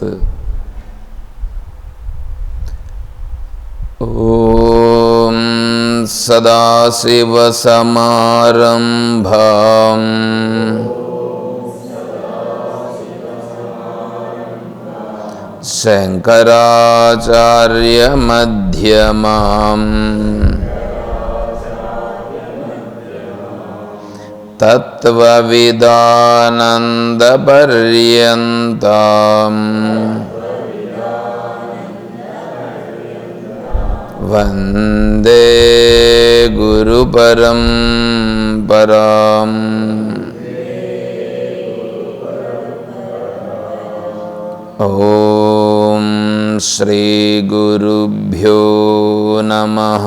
तत् ॐ सदाशिवसमारम्भा शङ्कराचार्यमध्यमाम्। तत्त्वविदानन्दपर्यन्ताम् वन्दे गुरुपरं पराम् ॐ श्रीगुरुभ्यो नमः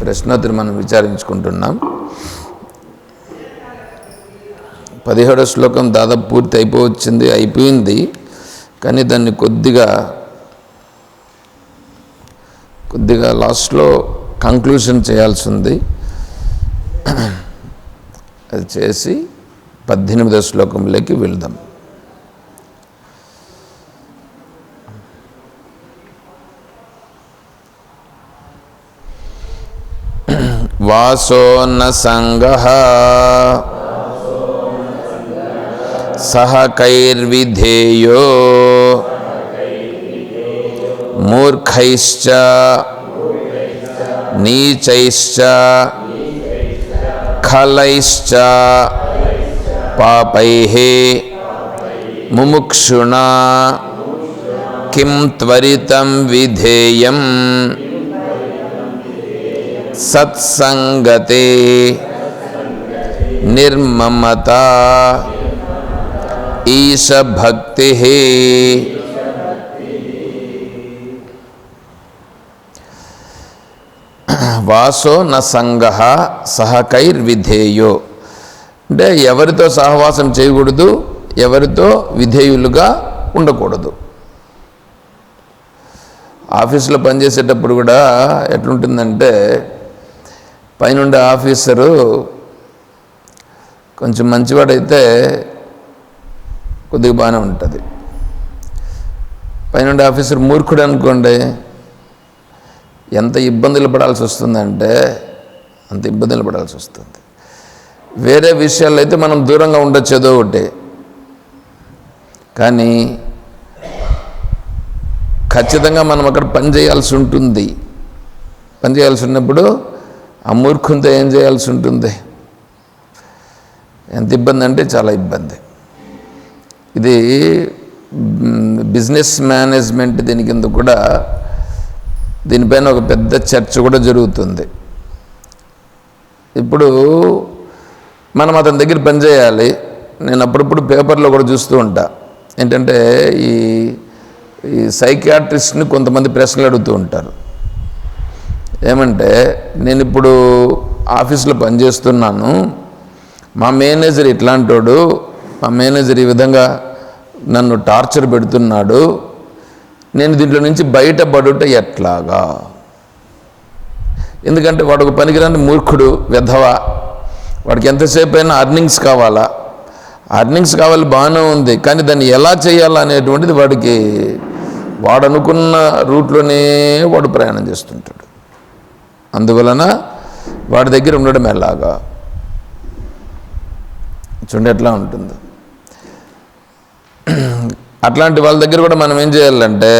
ప్రశ్నోత్తరం మనం విచారించుకుంటున్నాం. పదిహేడో శ్లోకం దాదాపు పూర్తి అయిపోవచ్చింది అయిపోయింది. కానీ దాన్ని కొద్దిగా కొద్దిగా లాస్ట్లో కంక్లూషన్ చేయాల్సి ఉంది అది చేసి పద్దెనిమిదో శ్లోకంలోకి వెళ్దాం. वासो न सङ्गः सहकैर्विधेयो मूर्खैश्च नीचैश्च खलैश्च पापैः मुमुक्षुणा। किं त्वरितं विधेयम्? సత్సంగతే నిర్మమత ఈశభక్తి వాసో న సంగ సహకైర్విధేయో. అంటే ఎవరితో సహవాసం చేయకూడదు ఎవరితో విధేయులుగా ఉండకూడదు. ఆఫీసులో పనిచేసేటప్పుడు కూడా ఎట్లుంటుందంటే పైనుండే ఆఫీసరు కొంచెం మంచివాడైతే కొద్దిగా బాగానే ఉంటుంది. పైనుండే ఆఫీసర్ మూర్ఖుడు అనుకోండి ఎంత ఇబ్బందులు పడాల్సి వస్తుందంటే అంత ఇబ్బందులు పడాల్సి వస్తుంది. వేరే విషయాల్లో అయితే మనం దూరంగా ఉండొచ్చు ఏదో ఒకటి. కానీ ఖచ్చితంగా మనం అక్కడ పని చేయాల్సి ఉంటుంది. పని చేయాల్సి ఉన్నప్పుడు ఆ మూర్ఖంతో ఏం చేయాల్సి ఉంటుంది? ఎంత ఇబ్బంది అంటే చాలా ఇబ్బంది. ఇది బిజినెస్ మేనేజ్మెంట్ దీని కింద కూడా దీనిపైన ఒక పెద్ద చర్చ కూడా జరుగుతుంది. ఇప్పుడు మనం అతని దగ్గర పనిచేయాలి నేను అప్పుడప్పుడు పేపర్లో కూడా చూస్తూ ఉంటా. ఏంటంటే ఈ ఈ సైకియాట్రిస్ట్ని కొంతమంది ప్రశ్నలు అడుగుతూ ఉంటారు. ఏమంటే నేను ఇప్పుడు ఆఫీస్లో పనిచేస్తున్నాను. మా మేనేజర్ ఇట్లాంటోడు మా మేనేజర్ ఈ విధంగా నన్ను టార్చర్ పెడుతున్నాడు. నేను దీంట్లో నుంచి బయటపడుట ఎట్లాగా? ఎందుకంటే వాడు ఒక పనికిరాని మూర్ఖుడు వెధవ. వాడికి ఎంతసేపు అయినా అర్నింగ్స్ కావాలా? అర్నింగ్స్ కావాలి బాగానే ఉంది కానీ దాన్ని ఎలా చేయాలా అనేటువంటిది వాడికి వాడు అనుకున్న రూట్లోనే వాడు ప్రయాణం చేస్తుంటాడు. అందువలన వాడి దగ్గర ఉండడం ఎలాగా? చూడండి ఎట్లా ఉంటుంది. అట్లాంటి వాళ్ళ దగ్గర కూడా మనం ఏం చేయాలంటే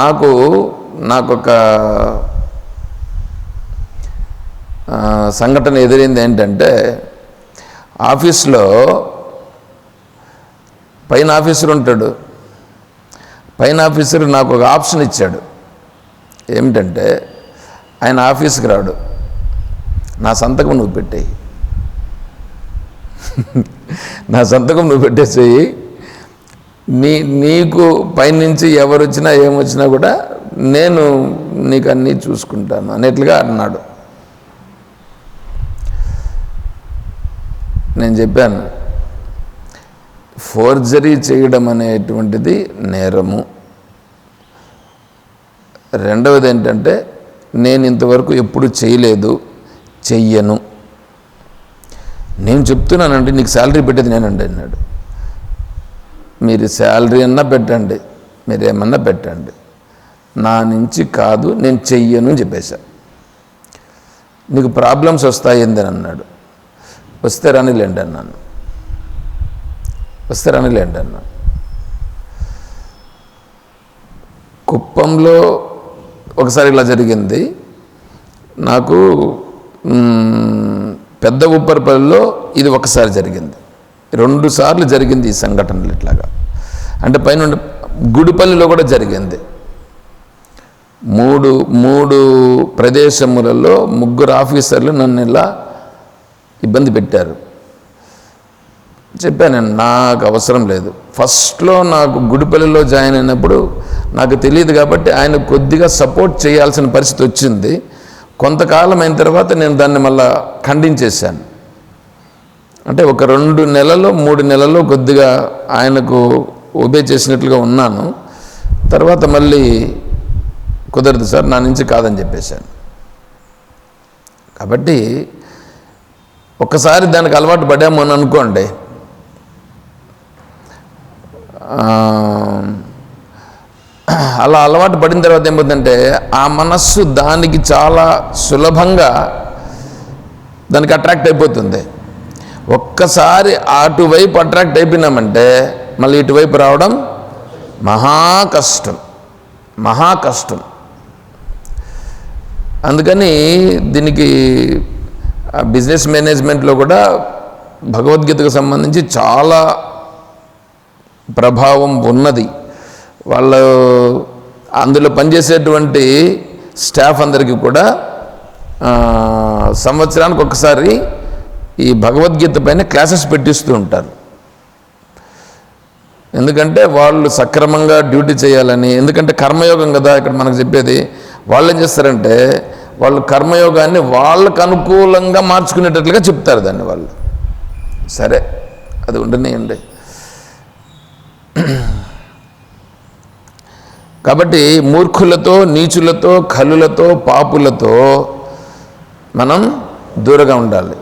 నాకు నాకు ఒక సంఘటన ఎదిరింది ఏంటంటే ఆఫీస్లో పైన ఆఫీసర్ ఉంటాడు. పైన ఆఫీసర్ నాకు ఒక ఆప్షన్ ఇచ్చాడు. ఏమిటంటే ఆయన ఆఫీస్కి రాడు. నా సంతకం నువ్వు పెట్టేయి. నా సంతకం నువ్వు పెట్టేసేయి. నీ నీకు పైనుంచి ఎవరు వచ్చినా ఏమొచ్చినా కూడా నేను నీకు అన్నీ చూసుకుంటాను అనేట్లుగా అన్నాడు. నేను చెప్పాను ఫోర్జరీ చేయడం అనేటువంటిది నేరము. రెండవది ఏంటంటే నేను ఇంతవరకు ఎప్పుడు చేయలేదు చెయ్యను. నేను చెప్తున్నానండి నీకు శాలరీ పెట్టేది నేనండి అన్నాడు. మీరు శాలరీ అన్నా పెట్టండి మీరు ఏమన్నా పెట్టండి. నా నుంచి కాదు నేను చెయ్యను అని చెప్పేశా. నీకు ప్రాబ్లమ్స్ వస్తాయి అన్నాడు. వస్తే రానిలేండి అన్నాను. వస్తే రానిలేండి కుప్పంలో ఒకసారి ఇలా జరిగింది. నాకు పెద్ద ఉప్పరిపల్లిలో ఇది ఒకసారి జరిగింది. రెండు సార్లు జరిగింది ఈ సంఘటనలు ఇట్లాగా. అంటే పైన గుడిపల్లిలో కూడా జరిగింది. మూడు మూడు ప్రదేశములలో ముగ్గురు ఆఫీసర్లు నన్ను ఇలా ఇబ్బంది పెట్టారు. చెప్పాను నాకు అవసరం లేదు. ఫస్ట్లో నాకు గుడిపల్లిలో జాయిన్ అయినప్పుడు నాకు తెలియదు కాబట్టి ఆయన కొద్దిగా సపోర్ట్ చేయాల్సిన పరిస్థితి వచ్చింది. కొంతకాలం అయిన తర్వాత నేను దాన్ని మళ్ళా ఖండించేశాను. అంటే ఒక రెండు నెలలో మూడు నెలలు కొద్దిగా ఆయనకు ఒబే చేసినట్లుగా ఉన్నాను. తర్వాత మళ్ళీ కుదరదు సార్ నా నుంచి కాదని చెప్పేశాను. కాబట్టి ఒక్కసారి దానికి అలవాటు పడ్డామని అని అనుకోండి. అలా అలవాటు పడిన తర్వాత ఏమవుతుందంటే ఆ మనస్సు దానికి చాలా సులభంగా దానికి అట్రాక్ట్ అయిపోతుంది. ఒక్కసారి అటువైపు అట్రాక్ట్ అయిపోయినామంటే మళ్ళీ ఇటువైపు రావడం మహా కష్టం. మహా కష్టం. అందుకని దీనికి బిజినెస్ మేనేజ్మెంట్లో కూడా భగవద్గీతకు సంబంధించి చాలా ప్రభావం ఉన్నది. వాళ్ళు అందులో పనిచేసేటువంటి స్టాఫ్ అందరికీ కూడా సంవత్సరానికి ఒకసారి ఈ భగవద్గీత పైన క్లాసెస్ పెట్టిస్తూ ఉంటారు. ఎందుకంటే వాళ్ళు సక్రమంగా డ్యూటీ చేయాలని ఎందుకంటే కర్మయోగం కదా ఇక్కడ మనకు చెప్పేది. వాళ్ళు ఏం చేస్తారంటే వాళ్ళు కర్మయోగాన్ని వాళ్ళకు అనుకూలంగా మార్చుకునేటట్లుగా చెప్తారు దాన్ని వాళ్ళు. సరే అది ఉండనియండి కాబట్టి మూర్ఖులతో నీచులతో కలులతో పాపులతో మనం దూరంగా ఉండాలి.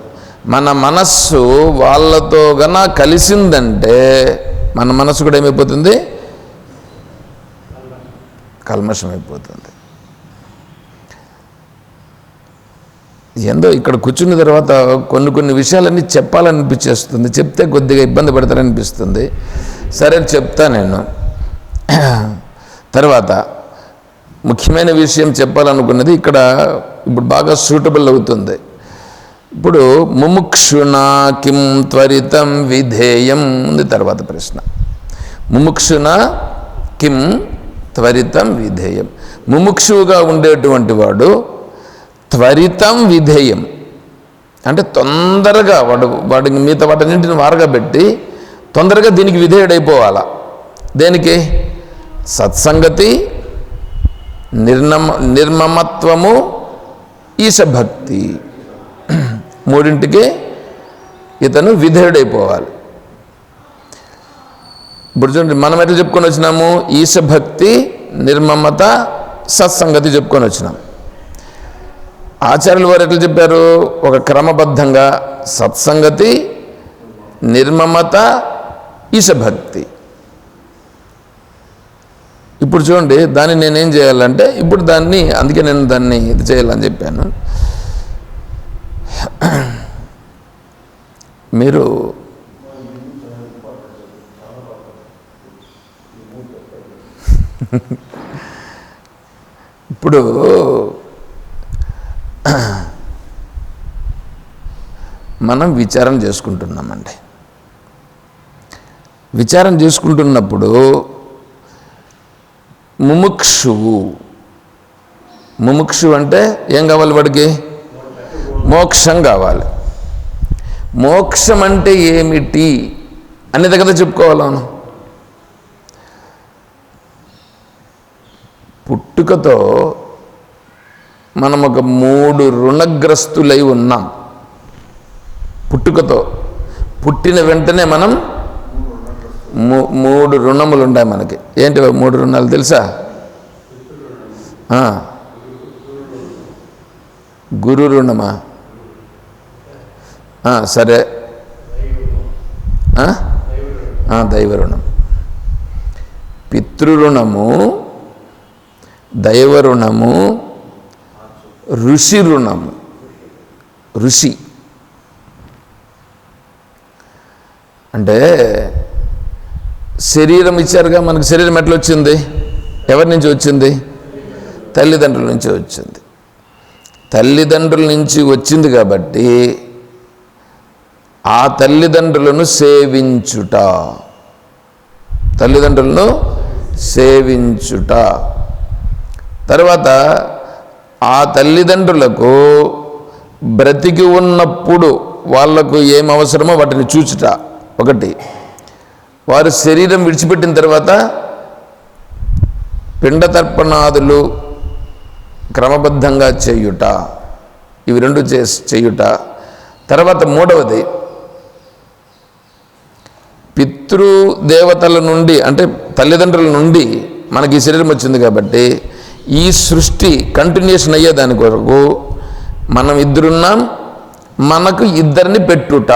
మన మనస్సు వాళ్ళతో గన కలిసిందంటే మన మనస్సు కూడా ఏమైపోతుంది? కల్మషం అయిపోతుంది ఏందో ఇక్కడ కూర్చున్న తర్వాత కొన్ని కొన్ని విషయాలన్నీ చెప్పాలనిపించేస్తుంది చెప్తే కొద్దిగా ఇబ్బంది పడతారనిపిస్తుంది. సరే చెప్తా నేను. తర్వాత ముఖ్యమైన విషయం చెప్పాలనుకున్నది ఇక్కడ ఇప్పుడు బాగా సూటబుల్ అవుతుంది. ఇప్పుడు ముముక్షునా కిం త్వరితం విధేయం ఉంది తర్వాత ప్రశ్న. ముముక్షున కిం త్వరితం విధేయం. ముముక్షువుగా ఉండేటువంటి వాడు త్వరితం విధేయం. అంటే తొందరగా వాడు వాడికి మిగతా వాటన్నింటిని వారగా పెట్టి తొందరగా దీనికి విధేయుడైపోవాలా? దేనికి? సత్సంగతి నిర్నమ నిర్మమత్వము ఈశభక్తి. మూడింటికి ఇతను విధేయుడైపోవాలి. ఇప్పుడు చూడండి మనం ఎట్లా చెప్పుకొని వచ్చినాము? ఈశభక్తి నిర్మమత సత్సంగతి చెప్పుకొని వచ్చినాం. ఆచార్యులు వారు ఎట్లా చెప్పారు? ఒక క్రమబద్ధంగా సత్సంగతి నిర్మమత ఈశభక్తి ఇప్పుడు చూడండి దాన్ని నేనేం చేయాలంటే ఇప్పుడు దాన్ని అందుకే నేను దాన్ని ఇది చేయాలని చెప్పాను. మీరు ఇప్పుడు మనం విచారం చేసుకుంటున్నామండి. విచారం చేసుకుంటున్నప్పుడు ముముక్షువు ముముక్షు అంటే ఏం కావాలి వాడికి? మోక్షం కావాలి. మోక్షం అంటే ఏమిటి అనేది కదా చెప్పుకోవాలను పుట్టుకతో మనం ఒక మూడు రుణగ్రస్తులై ఉన్నాం. పుట్టుకతో. పుట్టిన వెంటనే మనం మూడు రుణములు ఉన్నాయి మనకి. ఏంటి మూడు రుణాలు తెలుసా? గురు రుణమా? సరే. దైవ రుణం. పితృ రుణము దైవ రుణము ఋషి రుణము. ఋషి. అంటే శరీరం ఇచ్చారుగా మనకు శరీరం ఎట్లా వచ్చింది? ఎవరి నుంచి వచ్చింది? తల్లిదండ్రుల నుంచి వచ్చింది. తల్లిదండ్రుల నుంచి వచ్చింది కాబట్టి ఆ తల్లిదండ్రులను సేవించుట. తల్లిదండ్రులను సేవించుట. తర్వాత ఆ తల్లిదండ్రులకు బ్రతికి ఉన్నప్పుడు వాళ్ళకు ఏం అవసరమో వాటిని చూచుట. ఒకటి. వారు శరీరం విడిచిపెట్టిన తర్వాత పిండతర్పణాదులు క్రమబద్ధంగా చేయుట ఇవి రెండు చే చేయుట. తర్వాత మూడవది పితృదేవతల నుండి అంటే తల్లిదండ్రుల నుండి మనకి ఈ శరీరం వచ్చింది కాబట్టి ఈ సృష్టి కంటిన్యూషన్ అయ్యే దాని కొరకు మనం ఇద్దరున్నాం మనకు ఇద్దరిని పెట్టుట.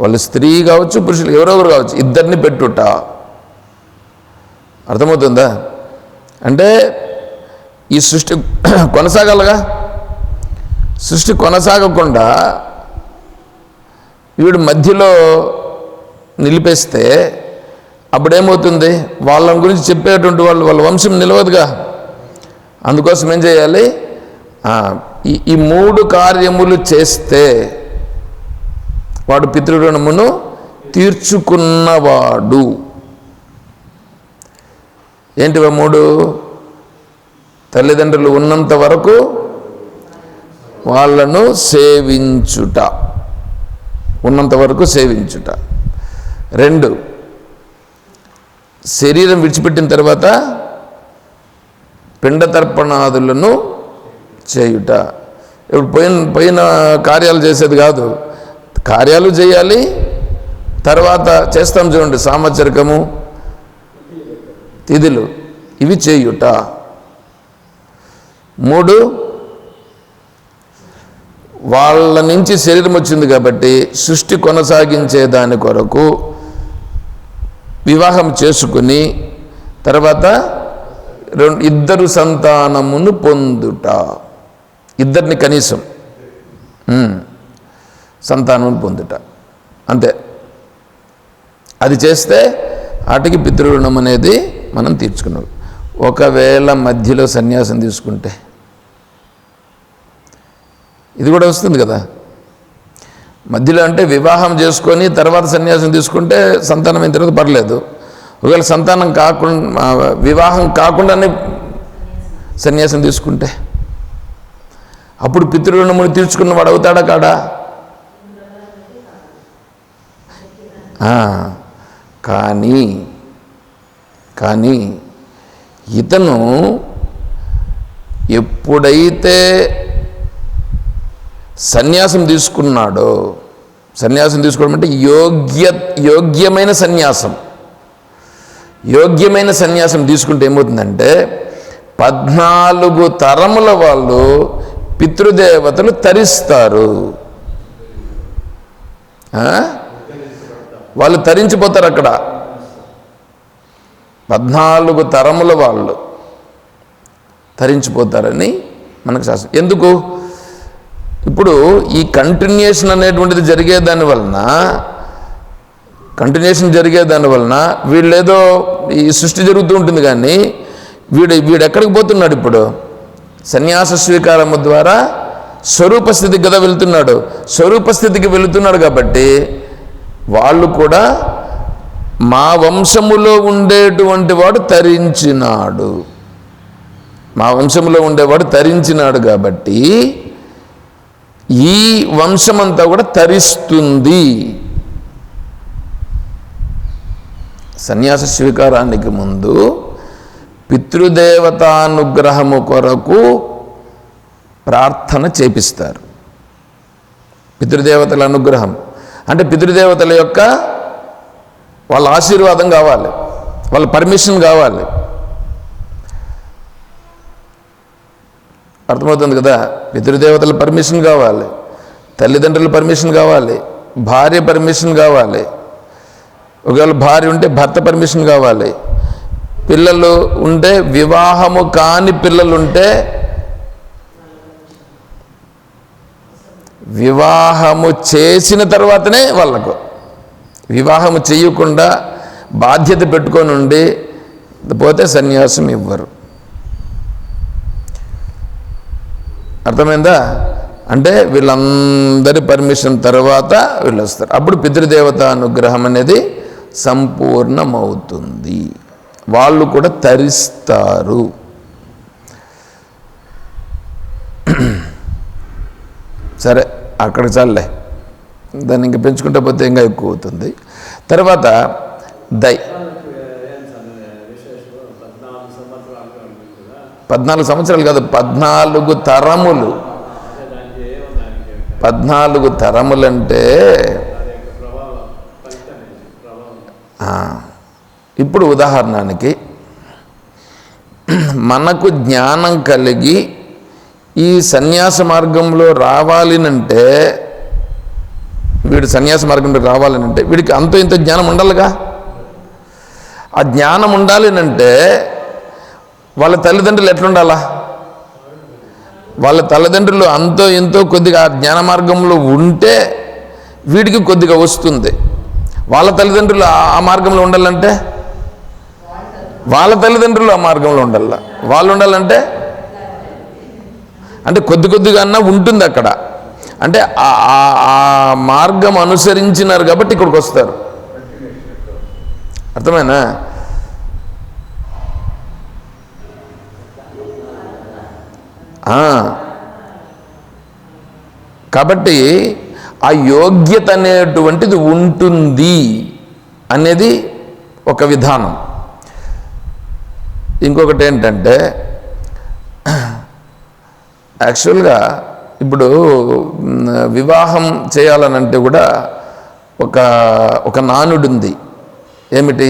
వాళ్ళు స్త్రీ కావచ్చు పురుషులు ఎవరెవరు కావచ్చు ఇద్దరిని పెట్టుట. అర్థమవుతుందా? అంటే ఈ సృష్టి కొనసాగలగా? సృష్టి కొనసాగకుండా వీడు మధ్యలో నిలిపేస్తే అప్పుడేమవుతుంది? వాళ్ళ గురించి చెప్పేటువంటి వాళ్ళు వాళ్ళ వంశం నిలవదుగా. అందుకోసం ఏం చేయాలి? ఈ ఈ మూడు కార్యములు చేస్తే వాడు పితృరుణమును తీర్చుకున్నవాడు. ఏంటివా మూడు? తల్లిదండ్రులు ఉన్నంత వరకు వాళ్ళను సేవించుట. ఉన్నంత వరకు సేవించుట. రెండు శరీరం విడిచిపెట్టిన తర్వాత పిండతర్పణాదులను చేయుట. ఇప్పుడు పోయిన పోయిన కార్యాలు చేసేది కాదు. కార్యాలు చేయాలి తర్వాత చేస్తాం చూడండి సామచరికము తిథులు ఇవి చేయుట. మూడు వాళ్ళ నుంచి శరీరం వచ్చింది కాబట్టి సృష్టి కొనసాగించే దాని కొరకు వివాహం చేసుకుని తర్వాత రెండు ఇద్దరు సంతానమును పొందుట. ఇద్దరిని కనీసం. సంతానం పొందుట. అంతే. అది చేస్తే ఆటకి పితృరుణం అనేది మనం తీర్చుకున్నాం. ఒకవేళ మధ్యలో సన్యాసం తీసుకుంటే. ఇది కూడా వస్తుంది కదా. మధ్యలో అంటే వివాహం చేసుకొని తర్వాత సన్యాసం తీసుకుంటే సంతానం అయిన తర్వాత పర్లేదు. ఒకవేళ సంతానం కాకుండా వివాహం కాకుండానే సన్యాసం తీసుకుంటే. అప్పుడు పితృరుణముని తీర్చుకున్న వాడు అవుతాడా కాడా ఆ, కానీ కానీ ఇతను ఎప్పుడైతే సన్యాసం తీసుకున్నాడో సన్యాసం తీసుకోవడం అంటే యోగ్య యోగ్యమైన సన్యాసం. యోగ్యమైన సన్యాసం తీసుకుంటే ఏమవుతుందంటే పద్నాలుగు తరముల వాళ్ళు పితృదేవతలు తరిస్తారు. వాళ్ళు తరించిపోతారు అక్కడ. పద్నాలుగు తరముల వాళ్ళు తరించిపోతారని మనకు శాస్త్రం. ఎందుకు? ఇప్పుడు ఈ కంటిన్యూషన్ అనేటువంటిది జరిగే దాని వలన కంటిన్యూషన్ జరిగే దాని వలన వీళ్ళేదో ఈ సృష్టి జరుగుతూ ఉంటుంది కానీ వీడు వీడు ఎక్కడికి పోతున్నాడు ఇప్పుడు? సన్యాస స్వీకారము ద్వారా స్వరూపస్థితికి కదా వెళ్తున్నాడు. స్వరూపస్థితికి వెళుతున్నాడు కాబట్టి వాళ్ళు కూడా మా వంశములో ఉండేటువంటి వాడు తరించినాడు. మా వంశంలో ఉండేవాడు తరించినాడు కాబట్టి ఈ వంశమంతా కూడా తరిస్తుంది. సన్యాస స్వీకారానికి ముందు పితృదేవతానుగ్రహము కొరకు ప్రార్థన చేపిస్తారు. పితృదేవతల అనుగ్రహం. అంటే పితృదేవతల యొక్క వాళ్ళ ఆశీర్వాదం కావాలి. వాళ్ళ పర్మిషన్ కావాలి. అర్థమవుతుంది కదా? పితృదేవతల పర్మిషన్ కావాలి. తల్లిదండ్రుల పర్మిషన్ కావాలి. భార్య పర్మిషన్ కావాలి. ఒకవేళ భార్య ఉంటే భర్త పర్మిషన్ కావాలి. పిల్లలు ఉంటే వివాహము కాని పిల్లలు వివాహము చేసిన తర్వాతనే వాళ్ళకు. వివాహము చేయకుండా బాధ్యత పెట్టుకొని ఉండి పోతే సన్యాసం ఇవ్వరు. అర్థమైందా? అంటే వీళ్ళందరి పర్మిషన్ తర్వాత వీళ్ళు వస్తారు అప్పుడు పితృదేవత అనుగ్రహం అనేది సంపూర్ణమవుతుంది. వాళ్ళు కూడా తరిస్తారు. సరే. అక్కడికి చాలే దాన్ని ఇంకా పెంచుకుంటే పోతే ఇంకా ఎక్కువ అవుతుంది. తర్వాత దై. పద్నాలుగు సంవత్సరాలు కాదు పద్నాలుగు తరములు. పద్నాలుగు తరములంటే ఇప్పుడు ఉదాహరణకి మనకు జ్ఞానం కలిగి ఈ సన్యాస మార్గంలో రావాలినంటే వీడు సన్యాస మార్గంలో రావాలనంటే వీడికి అంతో ఇంత జ్ఞానం ఉండాలిగా? ఆ జ్ఞానం ఉండాలినంటే వాళ్ళ తల్లిదండ్రులు ఎట్లుండాలా? వాళ్ళ తల్లిదండ్రులు అంతో ఎంతో కొద్దిగా ఆ జ్ఞాన మార్గంలో ఉంటే వీడికి కొద్దిగా వస్తుంది. వాళ్ళ తల్లిదండ్రులు ఆ- ఆ మార్గంలో ఉండాలంటే? వాళ్ళ తల్లిదండ్రులు ఆ మార్గంలో ఉండాల? వాళ్ళు ఉండాలంటే? అంటే కొద్ది కొద్దిగా అన్నా ఉంటుంది అక్కడ. అంటే ఆ- ఆ- ఆ మార్గం అనుసరించినారు కాబట్టి ఇక్కడికి వస్తారు. అర్థమైనా కాబట్టి ఆ యోగ్యత అనేటువంటిది ఉంటుంది అనేది ఒక విధానం. ఇంకొకటి ఏంటంటే యాక్చువల్గా ఇప్పుడు వివాహం చేయాలనంటే కూడా ఒక ఒక నానుడు ఉంది ఏమిటి?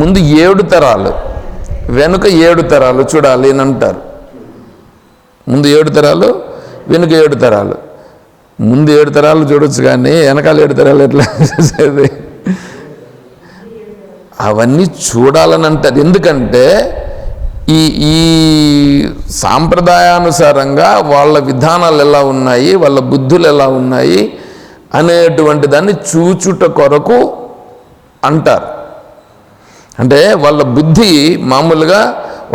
ముందు ఏడు తరాలు. వెనుక ఏడు తరాలు చూడాలి అని అంటారు ముందు ఏడు తరాలు వెనుక ఏడు తరాలు. ముందు ఏడు తరాలు చూడొచ్చు కానీ వెనకాల ఏడు తరాలు ఎట్లా చూసేది? అవన్నీ చూడాలని అంటారు ఎందుకంటే ఈ ఈ సాంప్రదాయానుసారంగా వాళ్ళ విధానాలు ఎలా ఉన్నాయి వాళ్ళ బుద్ధులు ఎలా ఉన్నాయి అనేటువంటి దాన్ని చూచుట కొరకు అంటారు. అంటే వాళ్ళ బుద్ధి మామూలుగా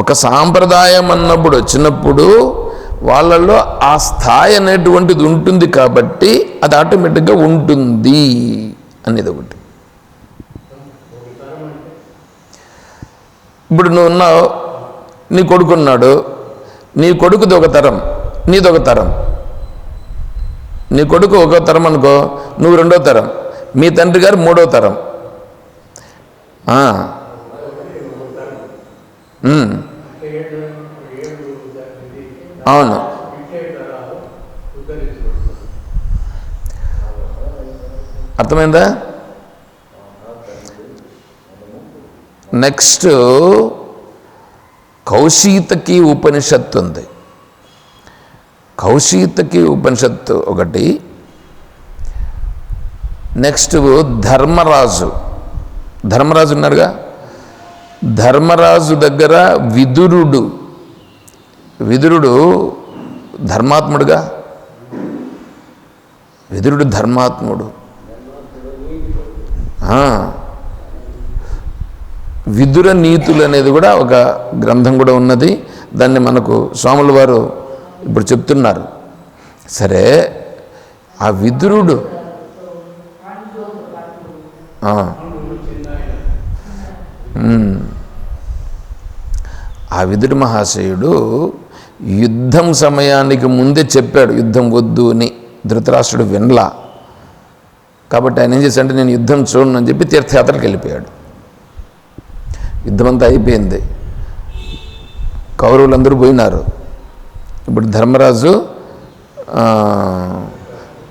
ఒక సాంప్రదాయం అన్నప్పుడు వచ్చినప్పుడు వాళ్ళలో ఆ స్థాయి అనేటువంటిది ఉంటుంది కాబట్టి అది ఆటోమేటిక్గా ఉంటుంది అనేది ఒకటి. ఇప్పుడు నువ్వు ఉన్నావు నీ కొడుకున్నాడు నీ కొడుకుది ఒక తరం నీది ఒక తరం. నీ కొడుకు ఒక తరం అనుకో నువ్వు రెండో తరం మీ తండ్రి గారు మూడో తరం. అవును. అర్థమైందా? నెక్స్ట్ కౌశీతకి ఉపనిషత్తు ఉంది కౌశీతకి ఉపనిషత్తు ఒకటి. నెక్స్ట్ ధర్మరాజు. ధర్మరాజు ఉన్నాడుగా ధర్మరాజు దగ్గర విదురుడు. విదురుడు ధర్మాత్ముడుగా? విదురుడు ధర్మాత్ముడు. విదుర నీతులు అనేది కూడా ఒక గ్రంథం కూడా ఉన్నది. దాన్ని మనకు స్వాముల వారు ఇప్పుడు చెప్తున్నారు. సరే ఆ విదురుడు ఆ. విదురు మహాశయుడు యుద్ధం సమయానికి ముందే చెప్పాడు యుద్ధం వద్దు అని ధృతరాష్ట్రుడు వినలా. కాబట్టి ఆయన ఏం చేశాడంటే నేను యుద్ధం చూడను అని చెప్పి తీర్థయాత్రలకు వెళ్ళిపోయాడు. యుద్ధమంతా అయిపోయింది. కౌరవులందరూ పోయినారు. ఇప్పుడు ధర్మరాజు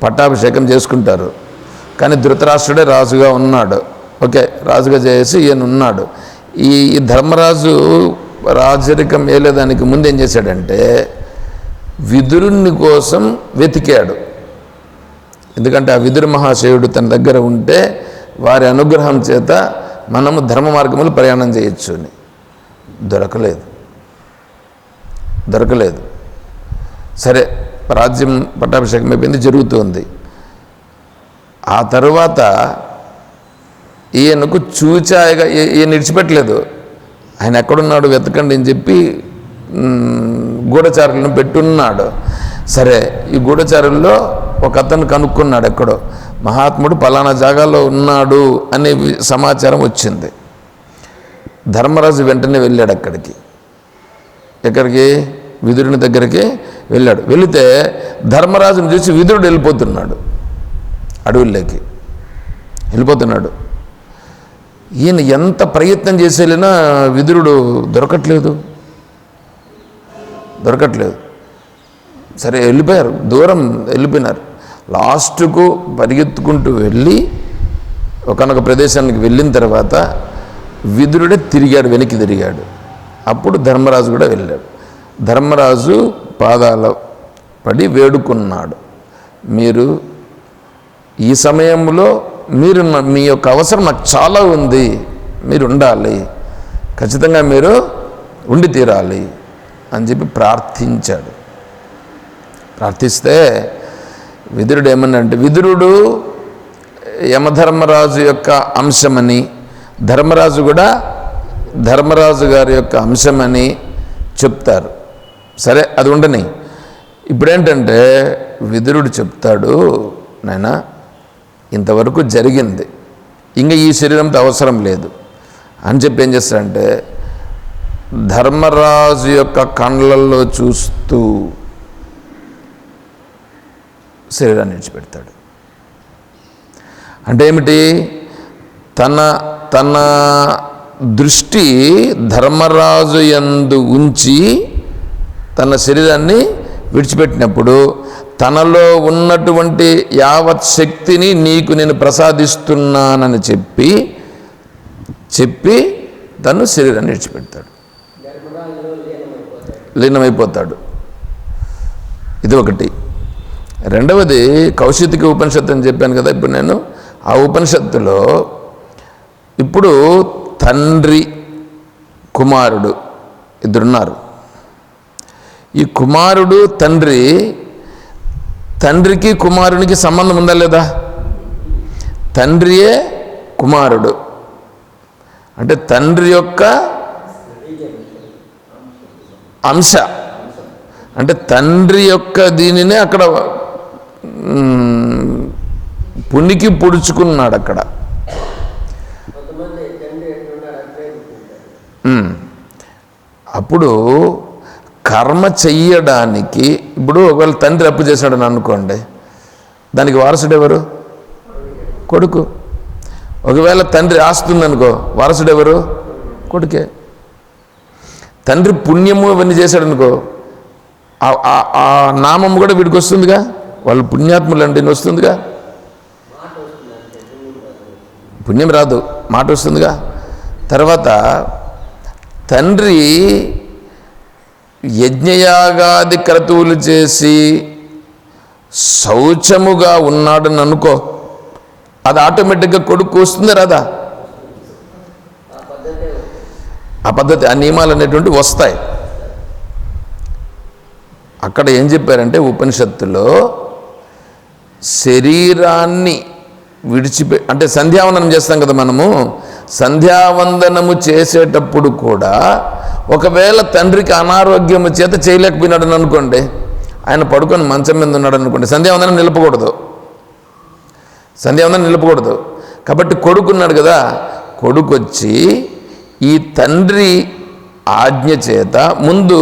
పట్టాభిషేకం చేసుకుంటారు. కానీ ధృతరాష్ట్రుడే రాజుగా ఉన్నాడు. ఓకే రాజుగా చేసి ఈయన ఉన్నాడు. ఈ ధర్మరాజు రాజరికం వేయలేదానికి ముందు ఏం చేశాడంటే విదురుని కోసం వెతికాడు. ఎందుకంటే ఆ విదురు మహాశయుడు తన దగ్గర ఉంటే వారి అనుగ్రహం చేత మనము ధర్మ మార్గములు ప్రయాణం చేయొచ్చు అని. దొరకలేదు. దొరకలేదు. సరే రాజ్యం పట్టాభిషేకం అయిపోయింది జరుగుతుంది. ఆ తరువాత ఈయనకు చూచాయగా ఈయన ఇడిచిపెట్టలేదు ఆయన ఎక్కడున్నాడు వెతకండి అని చెప్పి గూఢచారులను పెట్టున్నాడు. సరే ఈ గూఢచారంలో ఒక అతను కనుక్కున్నాడు ఎక్కడో. మహాత్ముడు పలానా జాగాలో ఉన్నాడు అనే సమాచారం వచ్చింది. ధర్మరాజు వెంటనే వెళ్ళాడు అక్కడికి. ఎక్కడికి? విదురుని దగ్గరికి వెళ్ళాడు. వెళితే ధర్మరాజుని చూసి విదురుడు వెళ్ళిపోతున్నాడు. అడవుల్లోకి వెళ్ళిపోతున్నాడు. ఈయన ఎంత ప్రయత్నం చేసేనా విదురుడు దొరకట్లేదు. దొరకట్లేదు. సరే వెళ్ళిపోయారు దూరం వెళ్ళిపోయినారు. లాస్ట్కు పరిగెత్తుకుంటూ వెళ్ళి ఒకనొక ప్రదేశానికి వెళ్ళిన తర్వాత విదురుడే తిరిగాడు వెనక్కి తిరిగాడు. అప్పుడు ధర్మరాజు కూడా వెళ్ళాడు. ధర్మరాజు పాదాల పడి వేడుకున్నాడు. మీరు ఈ సమయంలో మీరు మీ యొక్క అవసరం నాకు చాలా ఉంది మీరు ఉండాలి. ఖచ్చితంగా మీరు ఉండి తీరాలి అని చెప్పి ప్రార్థించాడు. ప్రార్థిస్తే విదురుడు ఏమన్నంటే విదురుడు యమధర్మరాజు యొక్క అంశమని ధర్మరాజు కూడా ధర్మరాజు గారి యొక్క అంశమని చెప్తారు. సరే అది ఉండని. ఇప్పుడేంటంటే విదురుడు చెప్తాడు నాయన ఇంతవరకు జరిగింది. ఇంకా ఈ శరీరంతో అవసరం లేదు. అని చెప్పి ఏం చేస్తాడంటే ధర్మరాజు యొక్క కండ్లల్లో చూస్తూ శరీరాన్ని విడిచిపెడతాడు. అంటే ఏమిటి? తన తన దృష్టి ధర్మరాజు యందు ఉంచి తన శరీరాన్ని విడిచిపెట్టినప్పుడు తనలో ఉన్నటువంటి యావత్ శక్తిని నీకు నేను ప్రసాదిస్తున్నానని చెప్పి చెప్పి తను శరీరాన్ని విడిచిపెడతాడు. లీనమైపోతాడు. ఇది ఒకటి. రెండవది కౌశితికి ఉపనిషత్తు అని చెప్పాను కదా ఇప్పుడు నేను. ఆ ఉపనిషత్తులో ఇప్పుడు తండ్రి కుమారుడు ఇద్దరున్నారు. ఈ కుమారుడు తండ్రి తండ్రికి కుమారునికి సంబంధం ఉందా లేదా? తండ్రియే కుమారుడు. అంటే తండ్రి యొక్క అంశ. అంటే తండ్రి యొక్క దీనినే అక్కడ మ్, పునికి పొడుచుకున్నాడు అక్కడ. అప్పుడు కర్మ చెయ్యడానికి ఇప్పుడు ఒకవేళ తండ్రి అప్పు చేశాడని అనుకోండి దానికి వారసుడు ఎవరు? కొడుకు. ఒకవేళ తండ్రి ఆస్తుందనుకో వారసుడు ఎవరు? కొడుకే. తండ్రి పుణ్యము అవన్నీ చేశాడనుకో ఆ- ఆ- ఆ నామం కూడా వీడికి వస్తుందిగా? వాళ్ళు పుణ్యాత్ములు అంటే వస్తుందిగా? పుణ్యం రాదు. మాట వస్తుందిగా? తర్వాత తండ్రి యజ్ఞయాగాది క్రతువులు చేసి శౌచముగా ఉన్నాడని అనుకో అది ఆటోమేటిక్గా కొడుకు వస్తుంది రాదా? ఆ పద్ధతి ఆ నియమాలు అనేటువంటి వస్తాయి. అక్కడ ఏం చెప్పారంటే ఉపనిషత్తులో శరీరాన్ని విడిచిపె అంటే సంధ్యావందనం చేస్తాం కదా మనము సంధ్యావందనము చేసేటప్పుడు కూడా ఒకవేళ తండ్రికి అనారోగ్యము చేత చేయలేకపోయినాడని అనుకోండి ఆయన పడుకొని మంచం మీద ఉన్నాడు అనుకోండి సంధ్యావందనం నిలపకూడదు. సంధ్యావందనం నిలపకూడదు. కాబట్టి కొడుకున్నాడు కదా కొడుకు వచ్చి ఈ తండ్రి ఆజ్ఞ చేత ముందు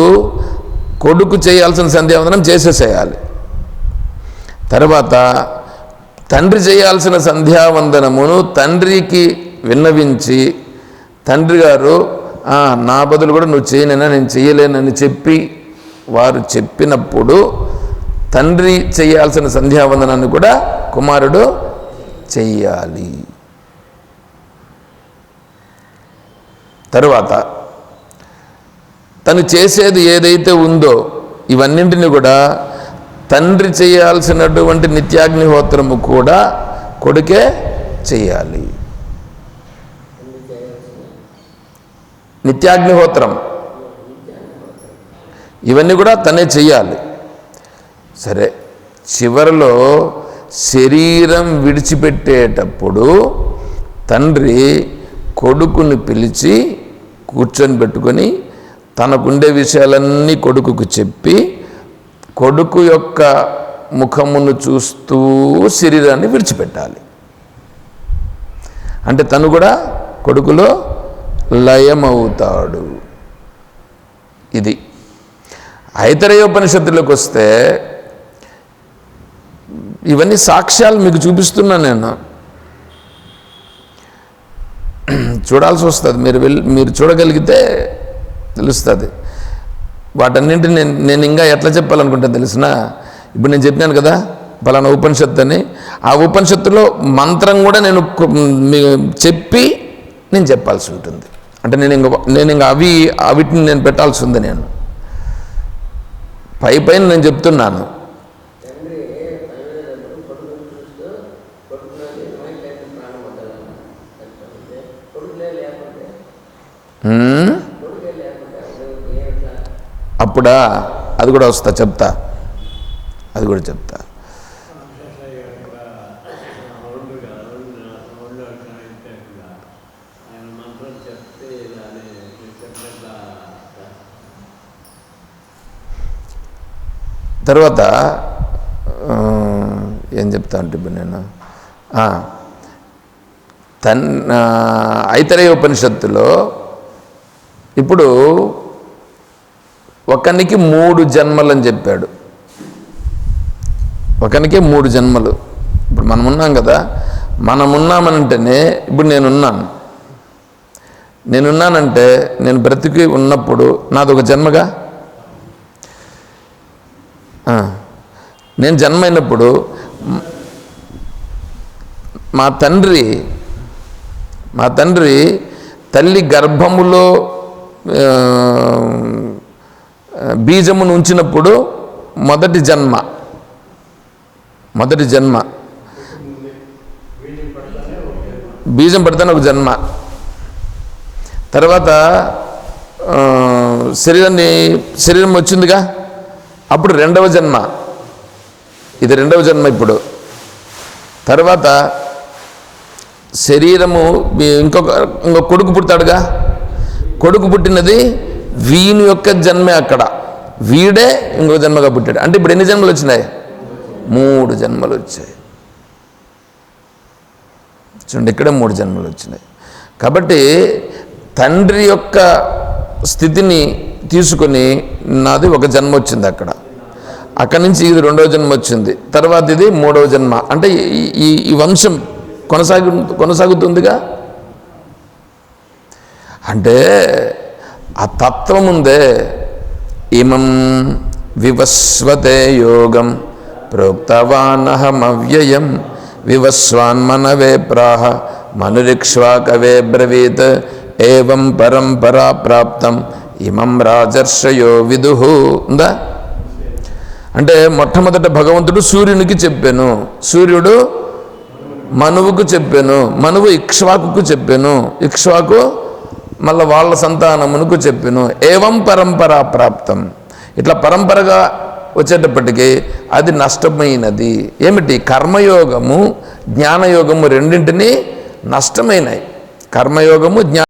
కొడుకు చేయాల్సిన సంధ్యావందనం చేసేసేయాలి. తర్వాత తండ్రి చేయాల్సిన సంధ్యావందనమును తండ్రికి విన్నవించి తండ్రి గారు నా బదులు కూడా నువ్వు చేయనైనా నేను చేయలేనని చెప్పి వారు చెప్పినప్పుడు తండ్రి చేయాల్సిన సంధ్యావందనాన్ని కూడా కుమారుడు చెయ్యాలి. తరువాత తను చేసేది ఏదైతే ఉందో ఇవన్నింటిని కూడా తండ్రి చేయాల్సినటువంటి నిత్యాగ్నిహోత్రము కూడా కొడుకే చేయాలి. నిత్యాగ్నిహోత్రం. ఇవన్నీ కూడా తనే చెయ్యాలి సరే చివరిలో శరీరం విడిచిపెట్టేటప్పుడు తండ్రి కొడుకుని పిలిచి కూర్చొని పెట్టుకొని తనకుండే విషయాలన్నీ కొడుకుకు చెప్పి కొడుకు యొక్క ముఖమును చూస్తూ శరీరాన్ని విడిచిపెట్టాలి. అంటే తను కూడా కొడుకులో లయమవుతాడు. ఇది. ఐతరేయోపనిషత్తులోకి వస్తే ఇవన్నీ సాక్ష్యాలు మీకు చూపిస్తున్నా నేను. చూడాల్సి వస్తుంది మీరు వెళ్ళి మీరు చూడగలిగితే తెలుస్తుంది. వాటన్నింటిని నేను నేను ఇంకా ఎట్లా చెప్పాలనుకుంటా తెలిసిన? ఇప్పుడు నేను చెప్పినాను కదా పలానా ఉపనిషత్తు అని. ఆ ఉపనిషత్తులో మంత్రం కూడా నేను చెప్పి నేను చెప్పాల్సి ఉంటుంది. అంటే నేను ఇంక నేను ఇంకా అవి అవిటిని నేను పెట్టాల్సి ఉంది నేను. పై పైన నేను చెప్తున్నాను. Hmm పనిచేటప్పుడు కొడుకుని చూస్తూ కొడుకులోని మైండ్ లేకుండా ప్రాణం వదలాలి అంటే కొడుకులే లేకుంటే హ్మ్? కొడుకే లేకుంటే అప్పుడు ఏమిట్లా అప్పుడా? అది కూడా వస్తా చెప్తా. అది కూడా చెప్తా. తర్వాత ఏం చెప్తా అంటే ఇప్పుడు నేను? తన్ ఆ, ఐతరేయ ఉపనిషత్తులో ఇప్పుడు ఒకనికి మూడు జన్మలు అని చెప్పాడు. ఒకనికి మూడు జన్మలు. ఇప్పుడు మనం ఉన్నాం కదా మనమున్నామంటేనే ఇప్పుడు నేనున్నాను. నేనున్నానంటే నేను బ్రతికి ఉన్నప్పుడు నాది ఒక జన్మగా నేను జన్మైనప్పుడు మా తండ్రి మా తండ్రి తల్లి గర్భములో బీజమును ఉంచినప్పుడు మొదటి జన్మ. మొదటి జన్మ. బీజం పడితేనే ఒక జన్మ. తర్వాత శరీరాన్ని శరీరం వచ్చిందిగా? అప్పుడు రెండవ జన్మ. ఇది రెండవ జన్మ ఇప్పుడు. తర్వాత శరీరము ఇంకొక ఇంకొక కొడుకు పుడతాడుగా? కొడుకు పుట్టినది వీని యొక్క జన్మే అక్కడ. వీడే ఇంకో జన్మగా పుట్టాడు. అంటే ఇప్పుడు ఎన్ని జన్మలు వచ్చినాయి? మూడు జన్మలు వచ్చాయి. చూడండి ఇక్కడే మూడు జన్మలు వచ్చినాయి. కాబట్టి తండ్రి యొక్క స్థితిని తీసుకొని నాది ఒక జన్మ వచ్చింది అక్కడ. అక్కడి నుంచి ఇది రెండవ జన్మ వచ్చింది. తర్వాత ఇది మూడవ జన్మ. అంటే ఈ- ఈ ఈ వంశం కొనసాగు కొనసాగుతుందిగా? అంటే ఆ తత్వం ఉందే ఇమం వివస్వతే యోగం ప్రోక్తవానహమవ్యయం వివస్వాన్మనవే ప్రాహ మనురిక్ష్వాకవే బ్రవీత్ ఏం పరంపరా ప్రాప్తం ఇమం రాజర్షయో విదు ఉందా అంటే మొట్టమొదట భగవంతుడు సూర్యునికి చెప్పాను. సూర్యుడు మనువుకు చెప్పాను. మనువు ఇక్ష్వాకుకు చెప్పాను. ఇక్ష్వాకు మళ్ళీ వాళ్ళ సంతానమునకు చెప్పిను ఏవం పరంపరా ప్రాప్తం. ఇట్లా పరంపరగా వచ్చేటప్పటికి అది నష్టమైనది. ఏమిటి? కర్మయోగము జ్ఞానయోగము రెండింటినీ నష్టమైనాయి. కర్మయోగము జ్ఞా